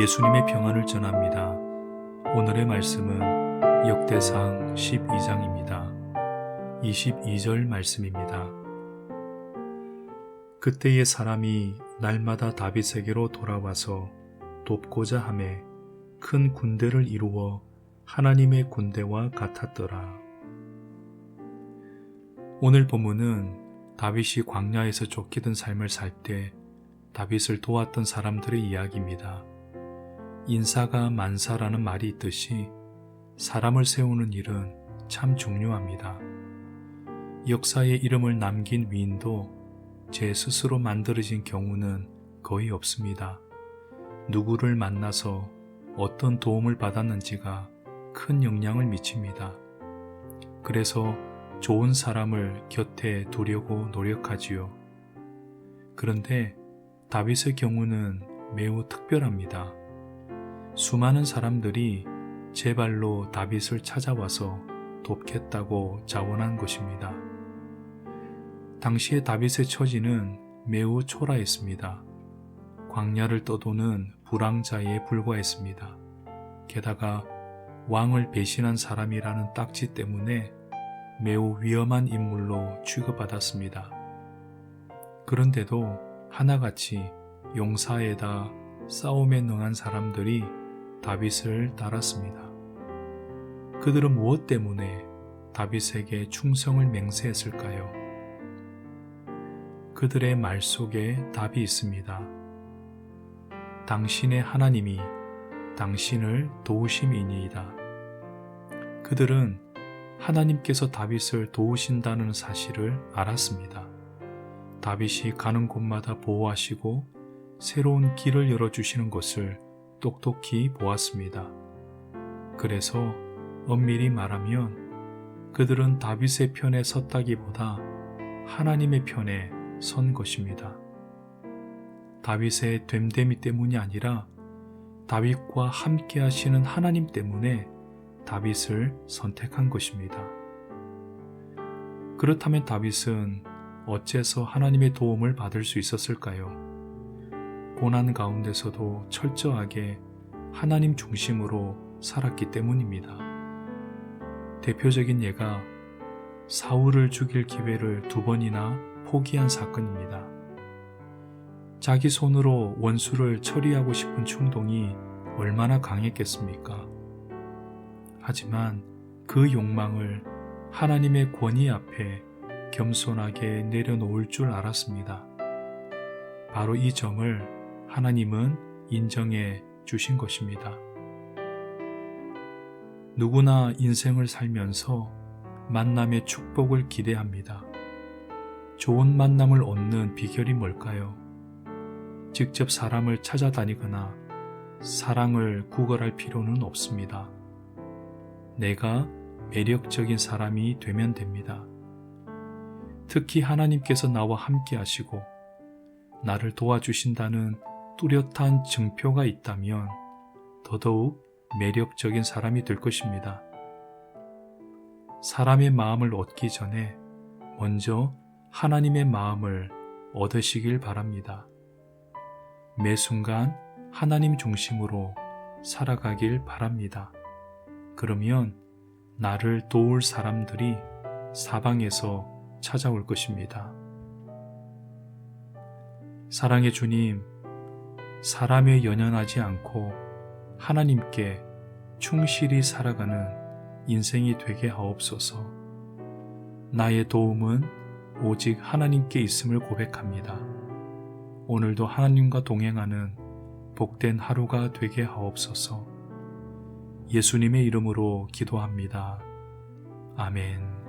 예수님의 평안을 전합니다. 오늘의 말씀은 역대상 12장입니다. 22절 말씀입니다. 그때의 사람이 날마다 다윗에게로 돌아와서 돕고자 함에 큰 군대를 이루어 하나님의 군대와 같았더라. 오늘 본문은 다윗이 광야에서 쫓기던 삶을 살 때 다윗을 도왔던 사람들의 이야기입니다. 인사가 만사라는 말이 있듯이 사람을 세우는 일은 참 중요합니다. 역사에 이름을 남긴 위인도 제 스스로 만들어진 경우는 거의 없습니다. 누구를 만나서 어떤 도움을 받았는지가 큰 영향을 미칩니다. 그래서 좋은 사람을 곁에 두려고 노력하지요. 그런데 다윗의 경우는 매우 특별합니다. 수많은 사람들이 제 발로 다윗을 찾아와서 돕겠다고 자원한 것입니다. 당시의 다윗의 처지는 매우 초라했습니다. 광야를 떠도는 불황자에 불과했습니다. 게다가 왕을 배신한 사람이라는 딱지 때문에 매우 위험한 인물로 취급받았습니다. 그런데도 하나같이 용사에다 싸움에 능한 사람들이 다윗을 따랐습니다. 그들은 무엇 때문에 다윗에게 충성을 맹세했을까요? 그들의 말 속에 답이 있습니다. 당신의 하나님이 당신을 도우심이니이다. 그들은 하나님께서 다윗을 도우신다는 사실을 알았습니다. 다윗이 가는 곳마다 보호하시고 새로운 길을 열어주시는 것을 똑똑히 보았습니다. 그래서 엄밀히 말하면 그들은 다윗의 편에 섰다기보다 하나님의 편에 선 것입니다. 다윗의 됨됨이 때문이 아니라 다윗과 함께 하시는 하나님 때문에 다윗을 선택한 것입니다. 그렇다면 다윗은 어째서 하나님의 도움을 받을 수 있었을까요? 고난 가운데서도 철저하게 하나님 중심으로 살았기 때문입니다. 대표적인 예가 사울을 죽일 기회를 두 번이나 포기한 사건입니다. 자기 손으로 원수를 처리하고 싶은 충동이 얼마나 강했겠습니까? 하지만 그 욕망을 하나님의 권위 앞에 겸손하게 내려놓을 줄 알았습니다. 바로 이 점을 하나님은 인정해 주신 것입니다. 누구나 인생을 살면서 만남의 축복을 기대합니다. 좋은 만남을 얻는 비결이 뭘까요? 직접 사람을 찾아다니거나 사랑을 구걸할 필요는 없습니다. 내가 매력적인 사람이 되면 됩니다. 특히 하나님께서 나와 함께 하시고 나를 도와주신다는 뚜렷한 증표가 있다면 더더욱 매력적인 사람이 될 것입니다. 사람의 마음을 얻기 전에 먼저 하나님의 마음을 얻으시길 바랍니다. 매 순간 하나님 중심으로 살아가길 바랍니다. 그러면 나를 도울 사람들이 사방에서 찾아올 것입니다. 사랑의 주님, 사람에 연연하지 않고 하나님께 충실히 살아가는 인생이 되게 하옵소서. 나의 도움은 오직 하나님께 있음을 고백합니다. 오늘도 하나님과 동행하는 복된 하루가 되게 하옵소서. 예수님의 이름으로 기도합니다. 아멘.